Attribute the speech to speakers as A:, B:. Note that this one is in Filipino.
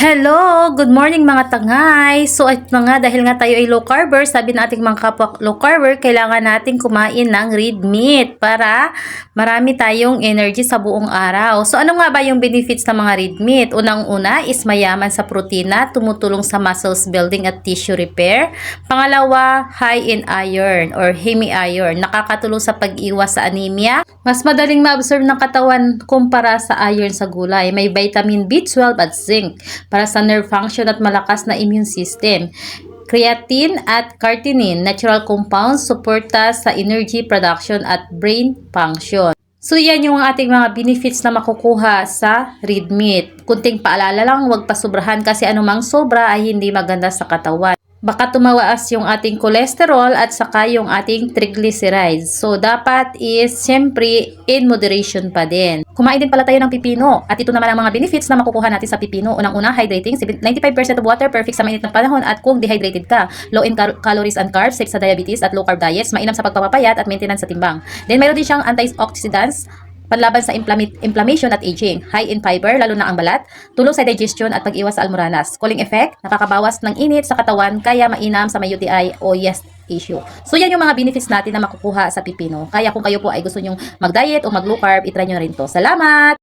A: Hello! Good morning mga tangay! So at na nga, dahil nga tayo ay low carber, sabi ng ating mga kapwa low carber, kailangan natin kumain ng red meat para marami tayong energy sa buong araw. So ano nga ba yung benefits ng mga red meat? Unang-una is mayaman sa protina, tumutulong sa muscles building at tissue repair. Pangalawa, high in iron or hemi-iron, nakakatulong sa pag-iwas sa anemia. Mas madaling ma-absorb ng katawan kumpara sa iron sa gulay. May vitamin B12 at zinc para sa nerve function at malakas na immune system. Creatine at carnitine, natural compounds, suporta sa energy production at brain function. So yan yung ating mga benefits na makukuha sa red meat. Kunting paalala lang, huwag pasubrahan kasi anumang sobra ay hindi maganda sa katawan. Baka tumawaas yung ating cholesterol at saka yung ating triglycerides. So, dapat is, siyempre, in moderation pa din. Kumain din pala tayo ng pipino. At ito naman ang mga benefits na makukuha natin sa pipino. Unang-una, hydrating. 95% of water, perfect sa mainit na panahon. At kung dehydrated ka, low in cal- calories and carbs, safe sa diabetes at low carb diets, mainam sa pagpapapayat at maintenance sa timbang. Then, mayroon din siyang antioxidants, panlaban sa inflammation at aging, high in fiber, lalo na ang balat, tulong sa digestion at pag-iwas sa almoranas, cooling effect, nakakabawas ng init sa katawan, kaya mainam sa may UTI o yeast issue. So yan yung mga benefits natin na makukuha sa pipino. Kaya kung kayo po ay gusto nyong mag-diet o mag-low carb, itry nyo na rin to. Salamat!